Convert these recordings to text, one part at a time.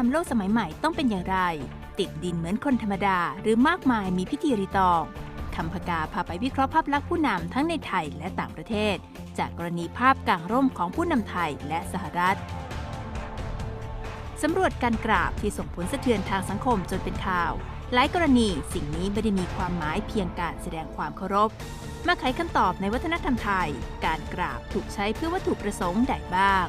ทำโลกสมัยใหม่ต้องเป็นอย่างไร ติดดินเหมือนคนธรรมดา หรือมากมายมีพิธีรีตองคำพกาพาไปวิเคราะห์ภาพลักษณ์ผู้นำทั้งในไทยและต่างประเทศ จากกรณีภาพกางร่มของผู้นำไทยและสหรัฐสำรวจการกราบที่ส่งผลสะเทือนทางสังคมจนเป็นข่าว หลายกรณีสิ่งนี้ไม่ได้มีความหมายเพียงการแสดงความเคารพ มาไขคำตอบในวัฒนธรรมไทย การกราบถูกใช้เพื่อวัตถุประสงค์ใดบ้าง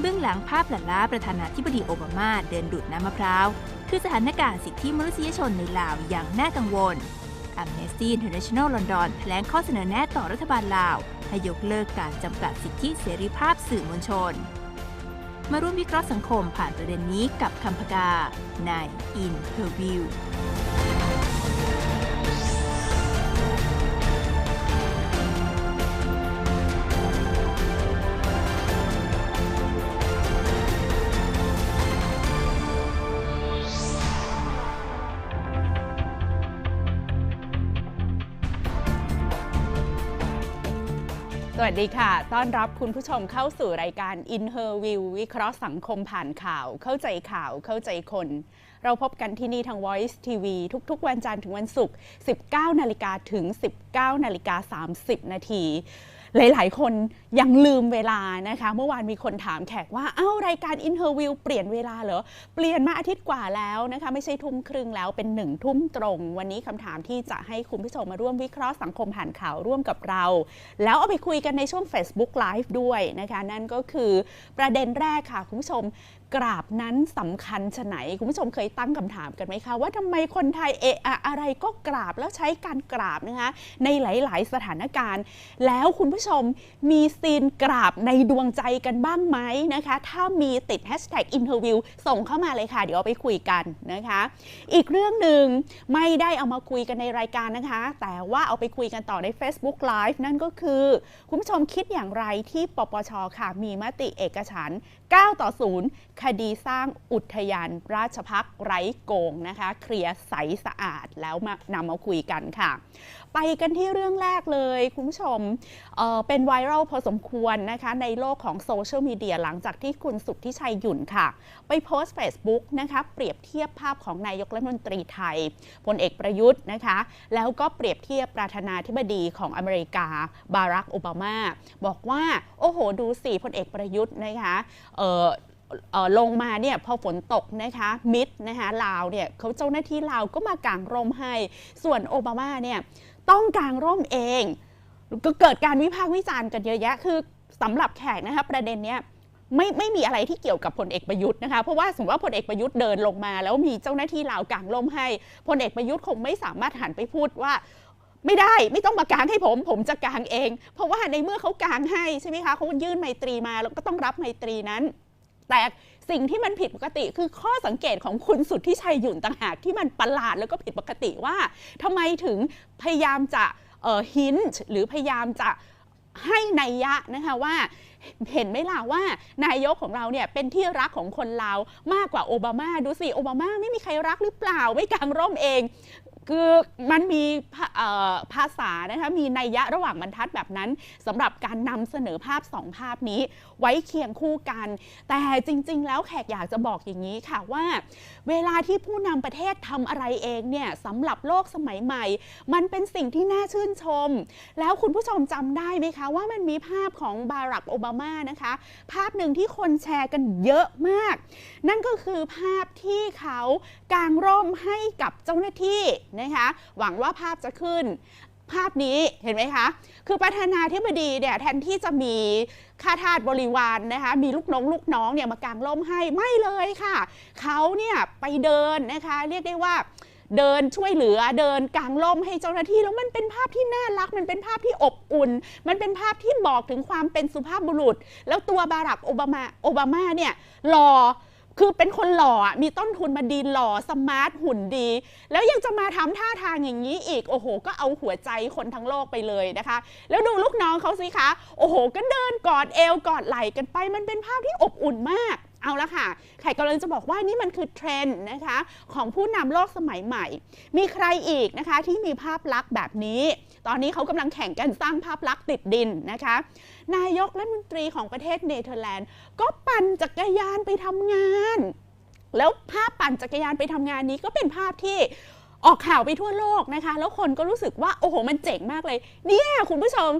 เบื้องหลังภาพหลั่นล้าประธานาธิบดีโอบามาเดินดูดน้ำมะพร้าว คือสถานการณ์สิทธิมนุษยชนในลาวอย่างน่ากังวล Amnesty International London แถลงข้อเสนอแนะต่อรัฐบาลลาว ให้ยกเลิกการจำกัดสิทธิเสรีภาพสื่อมวลชน มาร่วมวิเคราะห์สังคมผ่านประเด็นนี้กับคำพกา ใน In Her View สวัสดีค่ะ ต้อนรับคุณผู้ชมเข้าสู่รายการ In Her View วิเคราะห์สังคมผ่านข่าว เข้าใจข่าว เข้าใจคน เราพบกันที่นี่ทาง Voice TV ทุกๆ วันจันทร์ถึงวันศุกร์ 19 นาฬิกาถึง 19 นาฬิกา 30 นาที หลาย ๆ คนยังลืมเวลานะคะ เมื่อวานมีคนถามแขกว่า เอ้ารายการอินเทอร์วิวเปลี่ยนเวลาเหรอ เปลี่ยนมาอาทิตย์กว่าแล้วนะคะ ไม่ใช่ทุ่มครึ่งแล้วเป็นหนึ่งทุ่มตรง วันนี้คำถามที่จะให้คุณผู้ชมมาร่วมวิเคราะห์สังคมผ่านข่าวร่วมกับเรา แล้วเอาไปคุยกันในช่วง Facebook Live ด้วยนะคะ นั่นก็คือประเด็นแรกค่ะคุณผู้ชม กราบนั้นสำคัญชะไหน คุณผู้ชมเคยตั้งคำถามกันไหมคะว่าทำไมคนไทยเอะอะอะไรก็กราบแล้วใช้การกราบนะคะในหลาย ๆ สถานการณ์ แล้วคุณผู้ชมมีซีนกราบในดวงใจกันบ้างไหมนะคะ ถ้ามีติด hashtag interview ส่งเข้ามาเลยค่ะ เดี๋ยวเอาไปคุยกันนะคะ อีกเรื่องหนึ่งไม่ได้เอามาคุยกันในรายการนะคะ แต่ว่าเอาไปคุยกันต่อใน Facebook Live นั่นก็คือ คุณผู้ชมคิดอย่างไรที่ปปชค่ะมีมติเอกฉัน9 ต่อ 0คดีสร้างอุทยานราชพักษ์ไร้โกงนะคะ เคลียร์ใสสะอาดแล้วมานำมาคุยกันค่ะ ไปกันที่เรื่องแรกเลยคุณผู้ชมเเป็นไวรัลพอสมควรนะคะ ในโลกของโซเชียลมีเดียหลังจากที่คุณสุทธิชัยหยุ่นค่ะ ไปโพสต์ Facebook นะคะ เปรียบเทียบภาพของนายกรัฐมนตรีไทยพลเอกประยุทธ์นะคะ แล้วก็เปรียบเทียบประธานาธิบดีของอเมริกา บารักโอบามา บอกว่า โอ้โห ดูสิพลเอกประยุทธ์นะคะ ลงมาเนี่ยพอฝนตกนะคะมิดนะคะลาวเนี่ยเขาเจ้าหน้าที่ลาวก็มากางร่มให้ ส่วนโอบามาเนี่ยต้องกางร่มเอง ก็เกิดการวิพากษ์วิจารณ์กันเยอะแยะ คือสำหรับแขกนะคะประเด็นเนี้ยไม่ไม่มีอะไรที่เกี่ยวกับพลเอกประยุทธ์นะคะเพราะว่าสมมติว่าพลเอกประยุทธ์เดินลงมา แล้วมีเจ้าหน้าที่ลาวกางร่มให้พลเอกประยุทธ์คงไม่สามารถหันไปพูดว่าไม่ได้ไม่ต้องมากางให้ผมผมจะกางเอง เพราะว่าในเมื่อเขากางให้ใช่ไหมคะเขายื่นไมตรีมาแล้วก็ต้องรับไมตรีนั้น แต่สิ่งที่มันผิดปกติคือข้อสังเกตของคุณสุดทธิชัยหยุ่นต่างหากที่มันประหลาดแล้วก็ผิดปกติว่าทำไมถึงพยายามจะหินหรือพยายามจะให้นัยยะนะคะว่าเห็นไหมล่ะว่านายกของเราเนี่ยเป็นที่รักของคนลาวมากกว่าโอบามาดูสิโอบามาไม่มีใครรักหรือเปล่าไม่กางร่มเอง คือมันมีภาษานะคะมีนัยยะระหว่างบรรทัดแบบนั้นสำหรับการนำเสนอภาพสองภาพนี้ ไว้เคียงคู่กัน แต่จริง ๆ แล้วแขกอยากจะบอกอย่างนี้ค่ะว่า เวลาที่ผู้นำประเทศทำอะไรเองเนี่ยสำหรับโลกสมัยใหม่ มันเป็นสิ่งที่น่าชื่นชม แล้วคุณผู้ชมจำได้ไหมคะว่ามันมีภาพของบารักโอบามานะคะ ภาพหนึ่งที่คนแชร์กันเยอะมาก นั่นก็คือภาพที่เขากางร่มให้กับเจ้าหน้าที่นะคะหวังว่าภาพจะขึ้นภาพนี้เห็นไหมคะ คือประธานาธิบดีเนี่ยแทนที่จะมีข้าทาสบริวารนนะคะ มีลูกน้องลูกน้องเนี่ยมากางร่มให้ไม่เลยค่ะ เขาเนี่ยไปเดินนะคะ เรียกได้ว่าเดินช่วยเหลือเดินกลางร่มให้เจ้าหน้าที่แล้วมันเป็นภาพที่น่ารัก มันเป็นภาพที่อบอุ่น มันเป็นภาพที่บอกถึงความเป็นสุภาพบุรุษ แล้วตัวบารักโอบามาโอบามาเนี่ยหล่อ คือเป็นคนหล่อมีต้นทุนมาดีหล่อสมาร์ทหุ่นดี แล้วยังจะมาทำท่าทางอย่างนี้อีก โอ้โห ก็เอาหัวใจคนทั้งโลกไปเลยนะคะ แล้วดูลูกน้องเขาสิคะ โอ้โห ก็เดินกอดเอวกอดไหล่กันไป มันเป็นภาพที่อบอุ่นมากเอาละค่ะ ไข่กำลังจะบอกว่านี่มันคือเทรนด์นะคะ ของผู้นำโลกสมัยใหม่ มีใครอีกนะคะที่มีภาพลักษณ์แบบนี้ ตอนนี้เขากำลังแข่งกันสร้างภาพลักษณ์ติดดินนะคะ นายกรัฐมนตรีของประเทศเนเธอร์แลนด์ ก็ปั่นจักรยานไปทำงาน แล้วภาพปั่นจักรยานไปทำงานนี้ก็เป็นภาพที่ออกข่าวไปทั่วโลกนะคะ แล้วคนก็รู้สึกว่า โอ้โห มันเจ๋งมากเลย เนี่ย คุณผู้ชม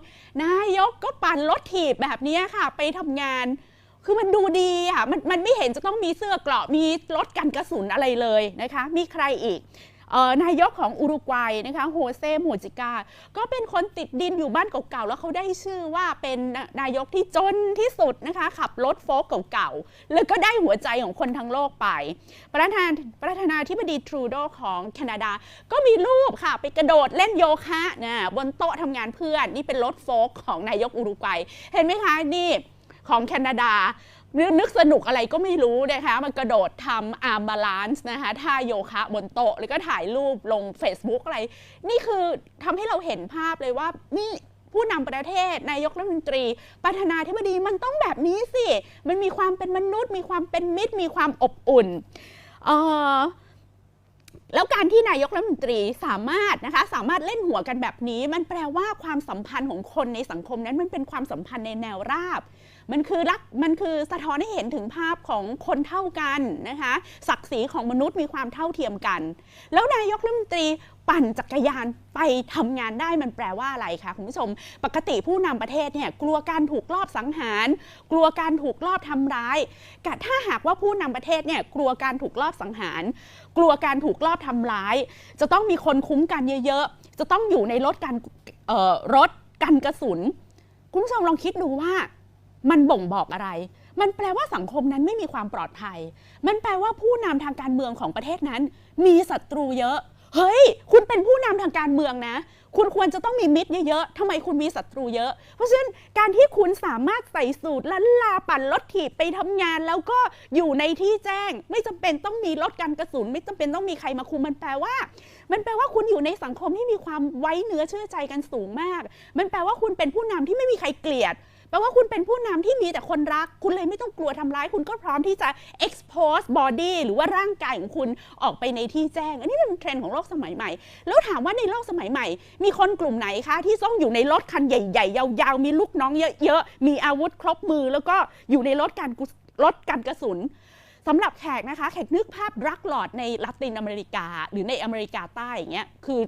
นายกก็ปั่นรถถีบแบบนี้ค่ะ ไปทำงาน คือมันดูดีอะมันมันไม่เห็นจะต้องมีเสื้อเกราะมีรถกันกระสุนอะไรเลยนะคะ มีใครอีก นายกของอุรุกวัยนะคะโฮเซโมจิกา ก็เป็นคนติดดินอยู่บ้านเก่าๆ แล้วเขาได้ชื่อว่าเป็นนายกที่จนที่สุดนะคะ ขับรถโฟล์กเก่าๆ แล้วก็ได้หัวใจของคนทั้งโลกไป ประธานประธานาธิบดีทรูโดของแคนาดา ก็มีรูปค่ะ ไปกระโดดเล่นโยคะนะบนโต๊ะทำงานเพื่อน นี่เป็นรถโฟล์กของนายกอุรุกวัย เห็นไหมคะ นี่ของแคนาดา นึกนึกสนุกอะไรก็ไม่รู้นะคะมันกระโดดทำอาร์มบาลานซ์นะคะท่าโยคะบนโต๊ะ แล้วก็ถ่ายรูปลง Facebook อะไร นี่คือทำให้เราเห็นภาพเลยว่า นี่ผู้นำประเทศ นายกรัฐมนตรี ประธานาธิบดีมันต้องแบบนี้สิ มันมีความเป็นมนุษย์ มีความเป็นมิตร มีความอบอุ่นออแล้วการที่นายกรัฐมนตรีสามารถนะคะสามารถเล่นหัวกันแบบนี้ มันแปลว่าความสัมพันธ์ของคนในสังคมนั้นมันเป็นความสัมพันธ์ในแนวราบ มันคือรักมันคือสะท้อนให้เห็นถึงภาพของคนเท่ากันนะคะศักดิ์ศรีของมนุษย์มีความเท่าเทียมกัน แล้วนายกรัฐมนตรีปั่นจักรยานไปทำงานได้มันแปลว่าอะไรคะคุณผู้ชม ปกติผู้นำประเทศเนี่ยกลัวการถูกลอบสังหาร กลัวการถูกลอบทำร้ายกถ้าหากว่าผู้นำประเทศเนี่ยกลัวการถูกลอบสังหาร กลัวการถูกลอบทำร้าย จะต้องมีคนคุ้มกันเยอะๆ จะต้องอยู่ในรถกันรถกันกระสุน คุณผู้ชมลองคิดดูว่า มันบ่งบอกอะไร มันแปลว่าสังคมนั้นไม่มีความปลอดภัย มันแปลว่าผู้นำทางการเมืองของประเทศนั้น มีศัตรูเยอะ เฮ้ย คุณเป็นผู้นำทางการเมืองนะ คุณควรจะต้องมีมิตรเยอะๆทำไมคุณมีศัตรูเยอะ เพราะฉะนั้นการที่คุณสามารถใส่สูตรลันลาปั่นรถถีบไปทำงาน แล้วก็อยู่ในที่แจ้ง ไม่จำเป็นต้องมีรถกันกระสุน ไม่จำเป็นต้องมีใครมาคุมมันแปลว่ามันแปลว่าคุณอยู่ในสังคมที่มีความไว้เนื้อเชื่อใจกันสูงมาก มันแปลว่าคุณเป็นผู้นำที่ไม่มีใครเกลียดแปลว่าคุณเป็นผู้นำที่มีแต่คนรัก คุณเลยไม่ต้องกลัวทำร้าย คุณก็พร้อมที่จะ expose body หรือว่าร่างกายของคุณออกไปในที่แจ้ง อันนี้เป็นเทรนด์ของโลกสมัยใหม่ แล้วถามว่าในโลกสมัยใหม่ มีคนกลุ่มไหนคะที่ต้องอยู่ในรถคันใหญ่ๆ ยาวๆ มีลูกน้องเยอะๆ มีอาวุธครบมือ แล้วก็อยู่ในรถกันรถกันกระสุน สำหรับแขกนะคะ แขกนึกภาพรักหลอดในลาตินอเมริกา หรือในอเมริกาใต้อย่างเงี้ยคือ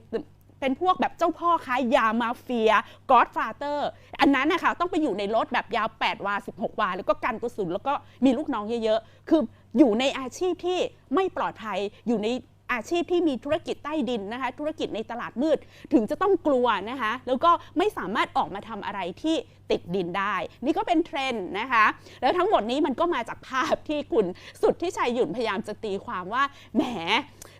เป็นพวกแบบเจ้าพ่อค้ายามาเฟียกอดฟาเตอร์อันนั้นนะคะต้องไปอยู่ในรถแบบยาว 8 วา 16 วา แล้วก็กันกระสุนแล้วก็มีลูกน้องเยอะๆ คืออยู่ในอาชีพที่ไม่ปลอดภัยอยู่ใน อาชีพที่มีธุรกิจใต้ดินนะคะ ธุรกิจในตลาดมืดถึงจะต้องกลัวนะคะ แล้วก็ไม่สามารถออกมาทำอะไรที่ติดดินได้ นี่ก็เป็นเทรนด์นะคะ แล้วทั้งหมดนี้มันก็มาจากภาพที่คุณสุดที่ชัยหยุ่นพยายามจะตีความว่าแหม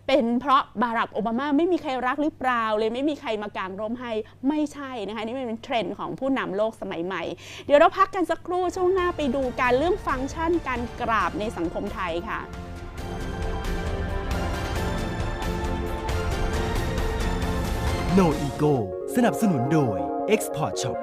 เป็นเพราะบารักโอบามาไม่มีใครรักหรือเปล่า เลยไม่มีใครมากางร่มให้ไม่ใช่นะคะ นี่เป็นเทรนด์ของผู้นำโลกสมัยใหม่ เดี๋ยวเราพักกันสักครู่ช่วงหน้าไปดูการเรื่องฟังก์ชันการกราบในสังคมไทยค่ะ No Ego สนับสนุนโดย Export Shop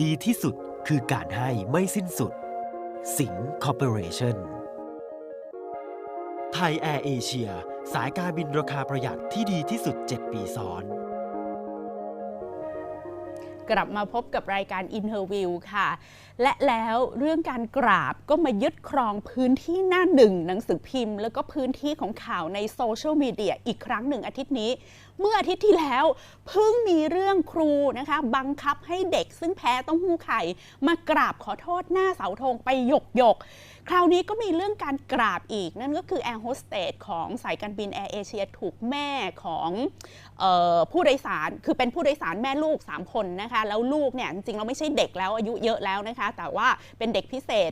ดีที่สุดคือการให้ไม่สิ้นสุด สิงคอร์ปอเรชั่นไทยแอร์เอเชีย สายการบินราคาประหยัดที่ดีที่สุด 7 ปีซ้อน กลับมาพบกับรายการ Interview ค่ะ และแล้วเรื่องการกราบก็มายึดครองพื้นที่หน้าหนึ่งหนังสือพิมพ์ แล้วก็พื้นที่ของข่าวในโซเชียลมีเดียอีกครั้งหนึ่งอาทิตย์นี้ เมื่ออาทิตย์ที่แล้วเพิ่งมีเรื่องครูนะคะ บังคับให้เด็กซึ่งแพ้ต้องหู้ไข่ มากราบขอโทษหน้าเสาธงไปหยกหยกๆ คราวนี้ก็มีเรื่องการกราบอีก นั่นก็คือแอร์โฮสเตสของสายการบินแอร์เอเชียถูกแม่ของออผู้โดยสารคือเป็นผู้โดยสารแม่ลูก 3 คนนะคะ แล้วลูกเนี่ยจริงๆเราไม่ใช่เด็กแล้วอายุเยอะแล้วนะคะ แต่ว่าเป็นเด็กพิเศษ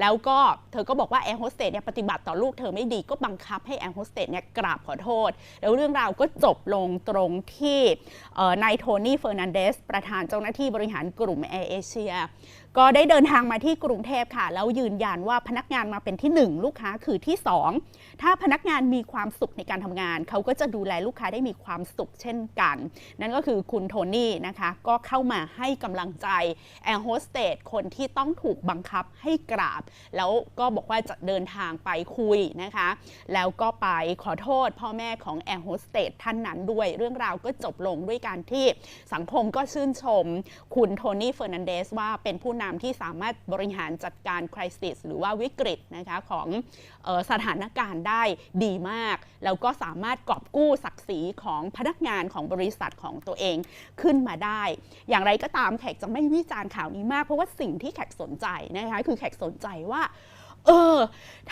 แล้วก็เธอก็บอกว่าแอร์โฮสเตสเนี่ยปฏิบัติต่อลูกเธอไม่ดีก็บังคับให้แอร์โฮสเตสเนี่ยกราบขอโทษ แล้วเรื่องราวก็จบลงตรงที่นายโทนี่เฟอร์นันเดสประธานเจ้าหน้าที่บริหารกลุ่มแอร์เอเชีย ก็ได้เดินทางมาที่กรุงเทพค่ะ แล้วยืนยันว่าพนักงานมาเป็นที่ 1 ลูกค้าคือที่ 2 ถ้าพนักงานมีความสุขในการทำงาน เขาก็จะดูแลลูกค้าได้มีความสุขเช่นกัน นั่นก็คือคุณโทนี่นะคะ ก็เข้ามาให้กำลังใจแอร์โฮสเตสคนที่ต้องถูกบังคับให้กราบ แล้วก็บอกว่าจะเดินทางไปคุยนะคะ แล้วก็ไปขอโทษพ่อแม่ของแอร์โฮสเตสท่านนั้นด้วยเรื่องราวก็จบลงด้วยการที่สังคมก็ชื่นชม คุณโทนี่เฟอร์นันเดสว่าเป็นผู้นำที่สามารถบริหารจัดการคริสิสหรือว่าวิกฤตนะคะของออสถานการณ์ได้ดีมาก แล้วก็สามารถกอบกู้ศักดิ์ศรีของพนักงานของบริษัทของตัวเองขึ้นมาได้ อย่างไรก็ตามแขกจะไม่วิจารณ์ข่าวนี้มาก เพราะว่าสิ่งที่แขกสนใจนะคะคือแขกสนใจว่าเออ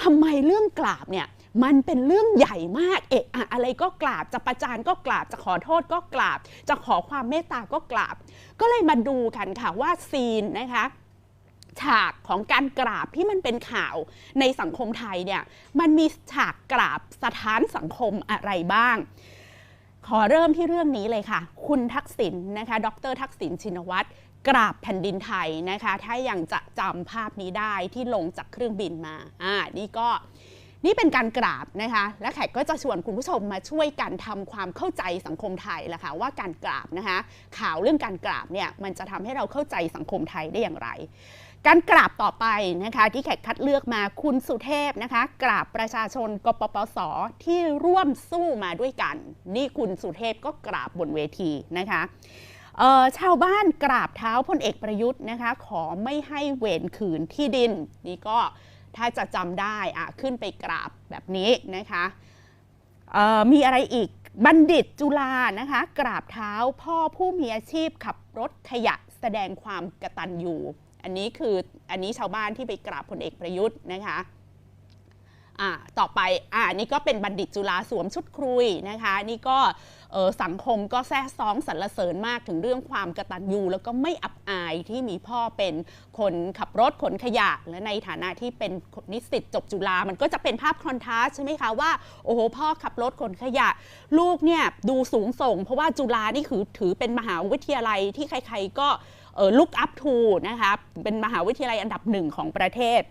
ทำไมเรื่องกราบเนี่ยมันเป็นเรื่องใหญ่มาก เอะอะอะไรก็กราบ จะประจานก็กราบ จะขอโทษก็กราบ จะขอความเมตตาก็กราบ ก็เลยมาดูกันค่ะว่าซีนนะคะ ฉากของการกราบที่มันเป็นข่าวในสังคมไทยเนี่ยมันมีฉากกราบสถานสังคมอะไรบ้าง ขอเริ่มที่เรื่องนี้เลยค่ะ คุณทักษิณนะคะ ดรทักษิณชินวัตรกราบแผ่นดินไทยนะคะ ถ้ายังจะจำภาพนี้ได้ที่ลงจากเครื่องบินมาอ่านี่ก็นี่เป็นการกราบนะคะ และแขกก็จะชวนคุณผู้ชมมาช่วยกันทำความเข้าใจสังคมไทยละค่ะว่าการกราบนะคะ ข่าวเรื่องการกราบเนี่ยมันจะทำให้เราเข้าใจสังคมไทยได้อย่างไร การกราบต่อไปนะคะที่แขกคัดเลือกมาคุณสุเทพนะคะกราบประชาชนกปปสที่ร่วมสู้มาด้วยกัน นี่คุณสุเทพก็กราบบนเวทีนะคะชาวบ้านกราบเท้าพลเอกประยุทธ์นะคะ ขอไม่ให้เวรคืนที่ดิน นี่ก็ถ้าจะจำได้อะขึ้นไปกราบแบบนี้นะคะมีอะไรอีกบัณฑิตจุฬานะคะ กราบเท้าพ่อผู้มีอาชีพขับรถขยะแสดงความกตัญญู อันนี้คืออันนี้ชาวบ้านที่ไปกราบพลเอกประยุทธ์นะคะอ่าต่อไปอ่านี่ก็เป็นบัณฑิตจุฬาสวมชุดครุยนะคะ นี่ก็สังคมก็แซ่ซ้องสรรเสริญมากถึงเรื่องความกระตัญญูแล้วก็ไม่อับอายที่มีพ่อเป็นคนขับรถขนขยะ และในฐานะที่เป็นนิสิตจบจุฬามันก็จะเป็นภาพคอนทราสใช่ไหมคะว่าโอ้โหพ่อขับรถขนขยะ ลูกเนี่ยดูสูงส่ง เพราะว่าจุฬานี่คือถือเป็นมหาวิทยาลัยที่ใครๆก็ look up to นะคะเป็นมหาวิทยาลัยอันดับหนึ่งของประเทศ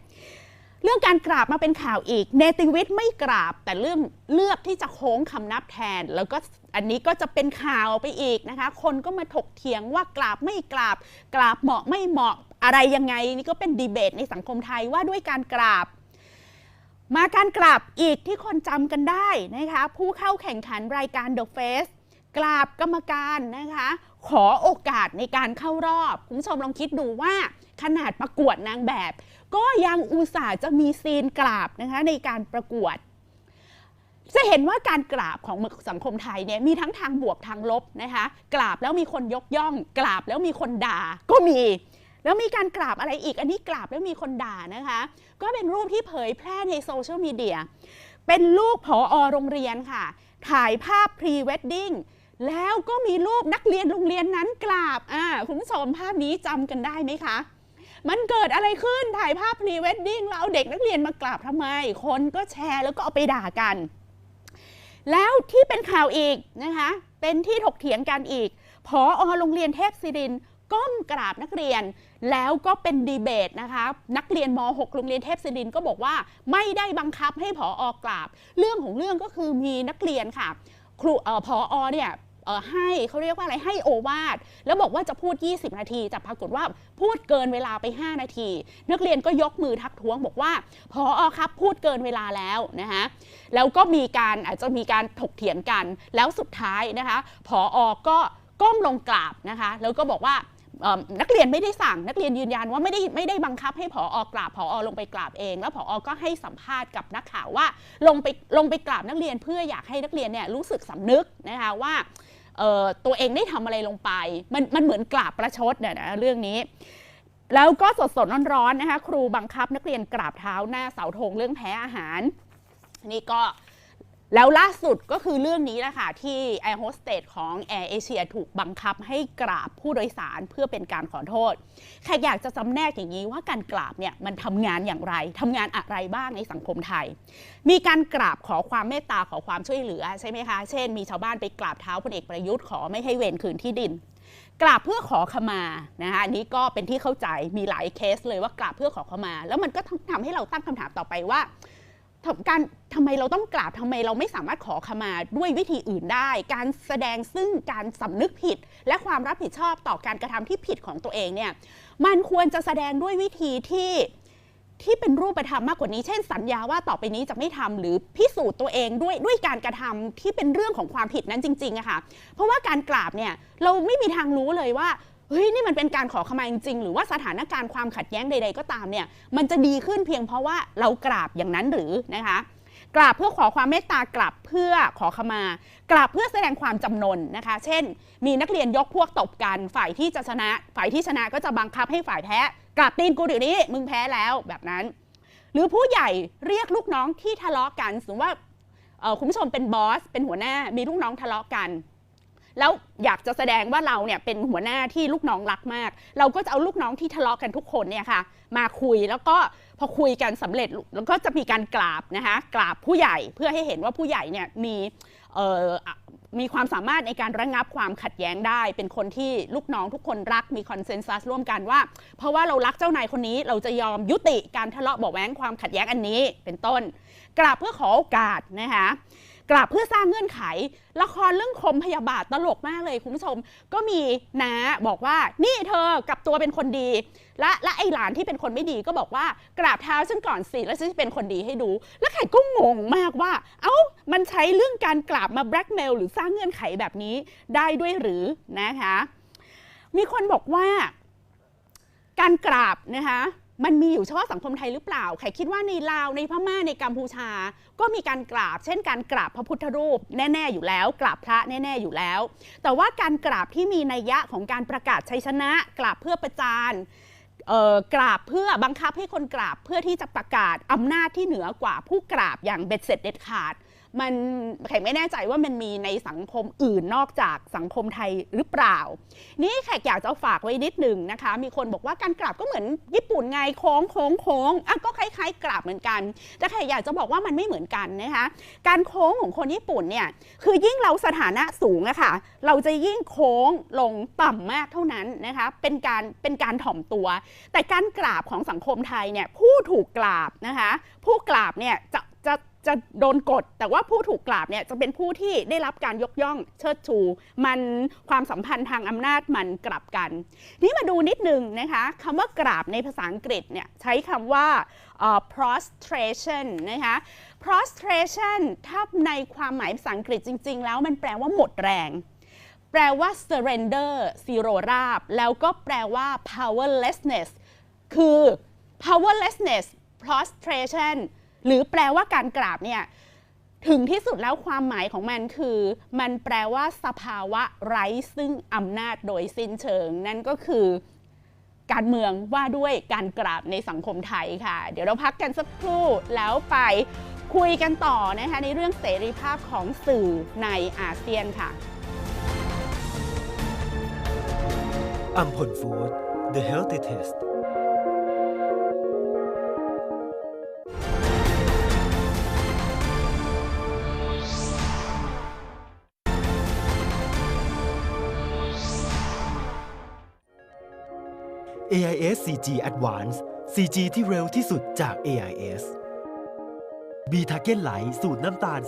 เรื่องการกราบมาเป็นข่าวอีก เนติวิทย์ไม่กราบ แต่เรื่องเลือกที่จะโค้งคำนับแทน แล้วก็อันนี้ก็จะเป็นข่าวไปอีกนะคะ คนก็มาถกเถียงว่ากราบไม่กราบ กราบเหมาะไม่เหมาะอะไรยังไง นี่ก็เป็นดีเบตในสังคมไทยว่าด้วยการกราบมาการกราบอีกที่คนจำกันได้นะคะ ผู้เข้าแข่งขันรายการ The Face กราบกรรมการนะคะ ขอโอกาสในการเข้ารอบ คุณผู้ชมลองคิดดูว่าขนาดประกวดนางแบบ ก็ยังอุตส่าห์จะมีซีนกราบนะคะในการประกวด จะเห็นว่าการกราบของสังคมไทยเนี่ยมีทั้งทางบวกทางลบนะคะกราบแล้วมีคนยกย่อง กราบแล้วมีคนด่าก็มี แล้วมีการกราบอะไรอีก อันนี้กราบแล้วมีคนด่านะคะ ก็เป็นรูปที่เผยแพร่ในโซเชียลมีเดียเป็นลูกผออโรงเรียนค่ะ ถ่ายภาพพรีเวดดิ้ง แล้วก็มีรูปนักเรียนโรงเรียนนั้นกราบอ่าคุณผู้ชมภาพนี้จำกันได้ไหมคะ มันเกิดอะไรขึ้นถ่ายภาพพรีเวดดิ้งแล้วเอาเด็กนักเรียนมากราบทำไม คนก็แชร์แล้วก็เอาไปด่ากัน แล้วที่เป็นข่าวอีกนะคะ เป็นที่ถกเถียงกันอีกพออโรงเรียนเทพศิรินก้มกราบนักเรียนแล้วก็เป็นดีเบตนะคะนักเรียนม .6 โรงเรียนเทพศิรินก็บอกว่าไม่ได้บังคับให้ผออกราบ เรื่องของเรื่องก็คือมีนักเรียนค่ะ ครูออพอเนี่ย ให้เขาเรียกว่าอะไรให้โอวาทแล้วบอกว่าจะพูด 20 นาที แต่ปรากฏว่าพูดเกินเวลาไป 5 นาที นักเรียนก็ยกมือทักท้วงบอกว่าพออครับพูดเกินเวลาแล้วนะคะแล้วก็มีการอาจจะมีการถกเถียงกันแล้วสุดท้ายนะคะพออก็ก้มลงกราบนะคะแล้วก็บอกว่านักเรียนไม่ได้สั่งนักเรียนยืนยันว่าไม่ได้ไม่ได้บังคับให้ผออกราบผอลงไปกราบเอง แล้วผอก็ให้สัมภาษณ์กับนักข่าวว่าลงไปลงไปกราบนักเรียนเพื่ออยากให้นักเรียนเนี่ยรู้สึกสำนึกนะคะว่า ตัวเองได้ทำอะไรลงไป มันมันเหมือนกราบประชดเนี่ยนะเรื่องนี้ แล้วก็สดสดๆร้อนๆนะคะ ครูบังคับนักเรียนกราบเท้าหน้าเสาธงเรื่องแพ้อาหาร นี่ก็ แล้วล่าสุดก็คือเรื่องนี้แหละค่ะที่แอร์โฮสเตสของแอร์เอเชียถูกบังคับให้กราบผู้โดยสารเพื่อเป็นการขอโทษ แขกอยากจะจำแนกอย่างนี้ว่าการกราบเนี่ยมันทำงานอย่างไรทำงานอะไรบ้างในสังคมไทย มีการกราบขอความเมตตาขอความช่วยเหลือใช่ไหมคะ เช่น มีชาวบ้านไปกราบเท้าพลเอกประยุทธ์ขอไม่ให้เวรคืนที่ดินกราบเพื่อขอขมานะคะอันนี้ก็เป็นที่เข้าใจมีหลายเคสเลยว่ากราบเพื่อขอขมา แล้วมันก็ทำให้เราตั้งคำถามต่อไปว่า การทำไมเราต้องกราบทำไมเราไม่สามารถขอขมาด้วยวิธีอื่นได้ การแสดงซึ่งการสำนึกผิด และความรับผิดชอบต่อการกระทำที่ผิดของตัวเองเนี่ยมันควรจะแสดงด้วยวิธีที่ที่เป็นรูปธรรมมากกว่านี้เช่นสัญญาว่าต่อไปนี้จะไม่ทำหรือพิสูจน์ตัวเองด้วยด้วยการกระทำที่เป็นเรื่องของความผิดนั้นจริงๆอะค่ะเพราะว่าการกราบเนี่ยเราไม่มีทางรู้เลยว่า เฮ้ยนี่มันเป็นการขอขมาจริงๆ หรือว่าสถานการณ์ความขัดแย้งใด ๆ ก็ตามเนี่ยมันจะดีขึ้นเพียงเพราะว่าเรากราบอย่างนั้นหรือนะคะกราบเพื่อขอความเมตตากราบเพื่อขอขมา กราบเพื่อแสดงความจำนนนะคะ เช่น มีนักเรียนยกพวกตบกัน ฝ่ายที่จะชนะ ฝ่ายที่ชนะก็จะบังคับให้ฝ่ายแพ้กราบตีนกูเดี๋ยวนี้มึงแพ้แล้วแบบนั้น หรือผู้ใหญ่เรียกลูกน้องที่ทะเลาะกันสมมติว่าคุณผู้ชมเป็นบอสเป็นหัวหน้ามีลูกน้องทะเลาะกัน แล้วอยากจะแสดงว่าเราเนี่ยเป็นหัวหน้าที่ลูกน้องรักมาก เราก็จะเอาลูกน้องที่ทะเลาะกันทุกคนเนี่ยค่ะ มาคุยแล้วก็พอคุยกันสำเร็จแล้วก็จะมีการกราบนะคะกราบผู้ใหญ่เพื่อให้เห็นว่าผู้ใหญ่เนี่ยมีมีความสามารถในการระงับความขัดแย้งได้ เป็นคนที่ลูกน้องทุกคนรักมีคอนเซนแซสร่วมกันว่า เพราะว่าเรารักเจ้านายคนนี้เราจะยอมยุติการทะเลาะเบาะแว้งความขัดแย้งอันนี้เป็นต้น กราบเพื่อขอโอกาสนะคะ กราบเพื่อสร้างเงื่อนไข ละครเรื่องคมพยาบาทตลกมากเลยคุณผู้ชม ก็มีน้าบอกว่านี่เธอกลับตัวเป็นคนดี และและไอหลานที่เป็นคนไม่ดีก็บอกว่ากราบเท้าฉันก่อนสิแล้วฉันจะเป็นคนดีให้ดู แล้วไข่ก็งงมากว่า เอ้ามันใช้เรื่องการกราบมาแบล็กเมลหรือสร้างเงื่อนไขแบบนี้ได้ด้วยหรือนะคะ มีคนบอกว่า การกราบนะคะ มันมีอยู่เฉพาะสังคมไทยหรือเปล่า ใครคิดว่าในลาว ในพม่า ในกัมพูชา ก็มีการกราบ เช่นการกราบพระพุทธรูปแน่ ๆ อยู่แล้ว กราบพระแน่ ๆ อยู่แล้ว แต่ว่าการกราบที่มีนัยยะของการประกาศชัยชนะ กราบเพื่อประจานเอ่อกราบเพื่อบังคับให้คนกราบเพื่อที่จะประกาศอำนาจที่เหนือกว่าผู้กราบอย่างเบ็ดเสร็จเด็ดขาด มันแขกไม่แน่ใจว่ามันมีในสังคมอื่นนอกจากสังคมไทยหรือเปล่า นี่แขกอยากจะฝากไว้นิดหนึ่งนะคะ มีคนบอกว่าการกราบก็เหมือนญี่ปุ่นไงโค้งโค้งโค้งอะก็คล้ายๆกราบเหมือนกัน แต่แขกอยากจะบอกว่ามันไม่เหมือนกันนะคะการโค้งของคนญี่ปุ่นเนี่ยคือยิ่งเราสถานะสูงอะค่ะเราจะยิ่งโค้งลงต่ำมากเท่านั้นนะคะเป็นการเป็นการถ่อมตัว แต่การกราบของสังคมไทยเนี่ยผู้ถูกกราบนะคะผู้กราบเนี่ยจะ จะโดนกด แต่ว่าผู้ถูกกราบเนี่ยจะเป็นผู้ที่ได้รับการยกย่องเชิดชู มันความสัมพันธ์ทางอำนาจมันกลับกัน นี่มาดูนิดนึงนะคะคำว่ากราบในภาษาอังกฤษเนี่ยใช้คำว่าเอ่อ prostration นะคะ prostration ถ้าในความหมายภาษาอังกฤษจริง ๆ แล้วมันแปลว่าหมดแรง แปลว่า surrender zero ราบ แล้วก็แปลว่า powerlessness คือ powerlessness prostration หรือแปลว่าการกราบเนี่ยถึงที่สุดแล้วความหมายของมันคือ มันแปลว่าสภาวะไร้ซึ่งอำนาจโดยสิ้นเชิง นั่นก็คือการเมืองว่าด้วยการกราบในสังคมไทยค่ะ เดี๋ยวเราพักกันสักครู่แล้วไปคุยกันต่อนะคะในเรื่องเสรีภาพของสื่อในอาเซียนค่ะอัมพลฟู้ด The Healthy Taste AIS 4G Advance 4G ที่เร็วที่สุดจาก AIS b t a g e n Light สูตรน้ำตาล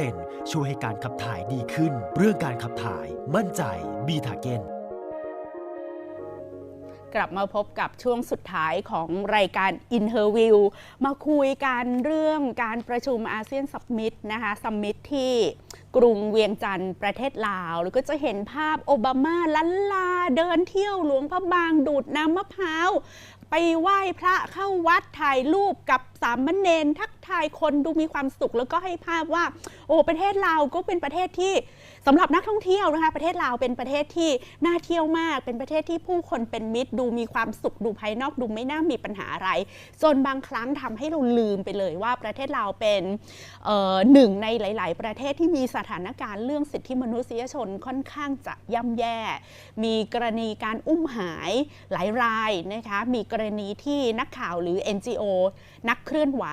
2%ช่วยให้การขับถ่ายดีขึ้น เรื่องการขับถ่ายมั่นใจ b t a g e n กลับมาพบกับช่วงสุดท้ายของรายการ Interview มาคุยกันเรื่องการประชุมอาเซียนสัมมิตนะคะสัมมิตที่กรุงเวียงจันทร์ประเทศลาว แล้วก็จะเห็นภาพโอบามาลันลาเดินเที่ยวหลวงพระบางดูดน้ำมะพร้าว ไปไหว้พระเข้าวัดถ่ายรูปกับ สามเณรทักทายคนดูมีความสุขแล้วก็ให้ภาพว่า โอ้ประเทศลาวก็เป็นประเทศที่สำหรับนักท่องเที่ยวนะคะ ประเทศลาวเป็นประเทศที่น่าเที่ยวมาก เป็นประเทศที่ผู้คนเป็นมิตรดูมีความสุขดูภายนอกดูไม่น่ามีปัญหาอะไร จนบางครั้งทำให้เราลืมไปเลยว่าประเทศลาวเป็นหนึ่งในหลาย ๆ ประเทศที่มีสถานการณ์เรื่องสิทธิมนุษยชนค่อนข้างจะย่ำแย่ มีกรณีการอุ้มหายหลายรายนะคะมีกรณีที่นักข่าวหรือ NGO นักเคลื่อนไหว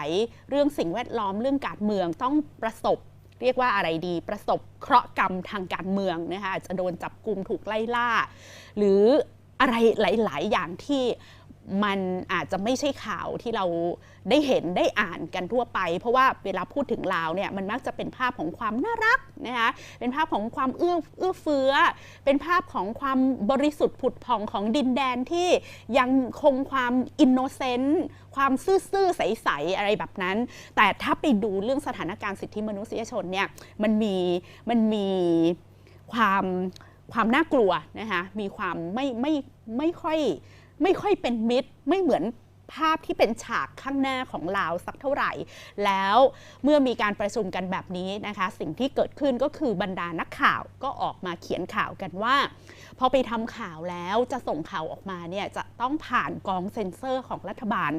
เรื่องสิ่งแวดล้อมเรื่องการเมืองต้องประสบ เรียกว่าอะไรดี ประสบเคราะห์กรรมทางการเมืองนะคะอาจจะโดนจับกลุ่มถูกไล่ล่า หรืออะไรหลาย ๆ อย่างที่ มันอาจจะไม่ใช่ข่าวที่เราได้เห็นได้อ่านกันทั่วไป เพราะว่าเวลาพูดถึงลาวเนี่ยมันมักจะเป็นภาพของความน่ารักนะคะเป็นภาพของความเอื้อเอื้อเฟื้อ เป็นภาพของความบริสุทธิ์ผุดผ่องของดินแดนที่ยังคงความอินโนเซนต์ความซื่อๆใสๆอะไรแบบนั้น แต่ถ้าไปดูเรื่องสถานการณ์สิทธิมนุษยชนเนี่ยมันมีมันมีความความน่ากลัวนะคะมีความไม่ไม่ไม่ค่อย ไม่ค่อยเป็นมิตรไม่เหมือนภาพที่เป็นฉากข้างหน้าของลาวสักเท่าไหร่ แล้วเมื่อมีการประชุมกันแบบนี้นะคะ สิ่งที่เกิดขึ้นก็คือบรรดานักข่าวก็ออกมาเขียนข่าวกันว่า พอไปทำข่าวแล้วจะส่งข่าวออกมาเนี่ยจะต้องผ่านกองเซ็นเซอร์ของรัฐบาล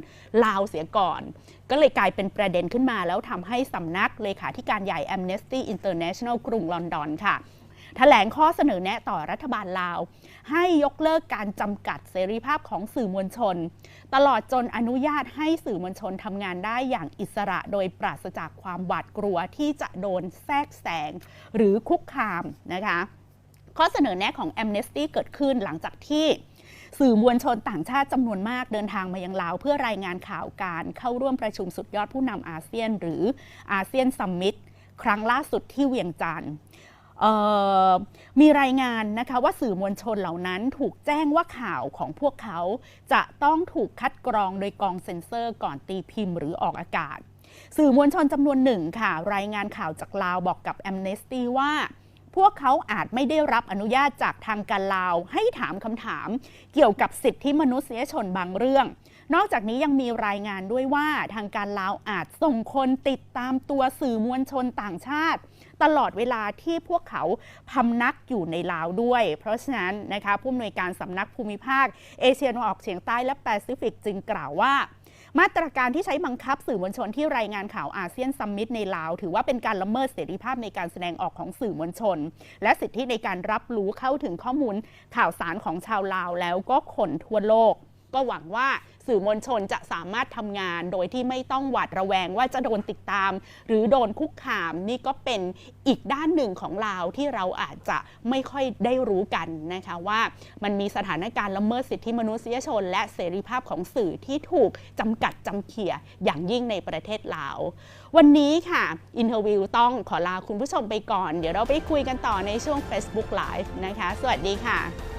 ลาวเสียก่อน ก็เลยกลายเป็นประเด็นขึ้นมาแล้วทำให้สำนักเลขาธิการใหญ่ Amnesty International กรุงลอนดอนค่ะ แถลงข้อเสนอแนะต่อรัฐบาลลาว ให้ยกเลิกการจำกัดเสรีภาพของสื่อมวลชน ตลอดจนอนุญาตให้สื่อมวลชนทำงานได้อย่างอิสระโดยปราศจากความหวาดกลัวที่จะโดนแทรกแซงหรือคุกคามนะคะข้อเสนอแนะของ Amnesty เกิดขึ้นหลังจากที่สื่อมวลชนต่างชาติจำนวนมากเดินทางมายังลาว เพื่อรายงานข่าวการเข้าร่วมประชุมสุดยอดผู้นำอาเซียน หรืออาเซียนซัมมิตครั้งล่าสุดที่เวียงจันทร์ มีรายงานนะคะว่าสื่อมวลชนเหล่านั้นถูกแจ้งว่าข่าวของพวกเขาจะต้องถูกคัดกรองโดยกองเซ็นเซอร์ก่อนตีพิมพ์หรือออกอากาศ สื่อมวลชนจำนวนหนึ่งค่ะ รายงานข่าวจากลาวบอกกับ Amnesty ว่า พวกเขาอาจไม่ได้รับอนุญาตจากทางการลาวให้ถามคำถาม เกี่ยวกับสิทธิมนุษยชนบางเรื่อง นอกจากนี้ยังมีรายงานด้วยว่าทางการลาวอาจส่งคนติดตามตัวสื่อมวลชนต่างชาติ ตลอดเวลาที่พวกเขาพำนักอยู่ในลาวด้วย เพราะฉะนั้นนะคะผู้อำนวยการสำนักภูมิภาค เอเชียตะวันออกเฉียงใต้และแปซิฟิกจึงกล่าวว่ามาตรการที่ใช้บังคับสื่อมวลชนที่รายงานข่าวอาเซียนซัมมิตในลาว ถือว่าเป็นการละเมิดเสรีภาพในการแสดงออกของสื่อมวลชน และสิทธิในการรับรู้เข้าถึงข้อมูลข่าวสารของชาวลาวแล้วก็คนทั่วโลก ก็หวังว่าสื่อมวลชนจะสามารถทำงานโดยที่ไม่ต้องหวาดระแวงว่าจะโดนติดตาม หรือโดนคุกคามนี่ก็เป็นอีกด้านหนึ่งของลาที่เราอาจจะไม่ค่อยได้รู้กันนะคะว่ามันมีสถานการณ์ละเมิดสิทธิมนุษยชน และเสรีภาพของสื่อที่ถูกจำกัดจำเขี่ยอย่างยิ่งในประเทศลาว วันนี้ค่ะอินเทอร์วิวต้องขอลาคุณผู้ชมไปก่อน เดี๋ยวเราไปคุยกันต่อในช่วง Facebook Live นะคะ สวัสดีค่ะ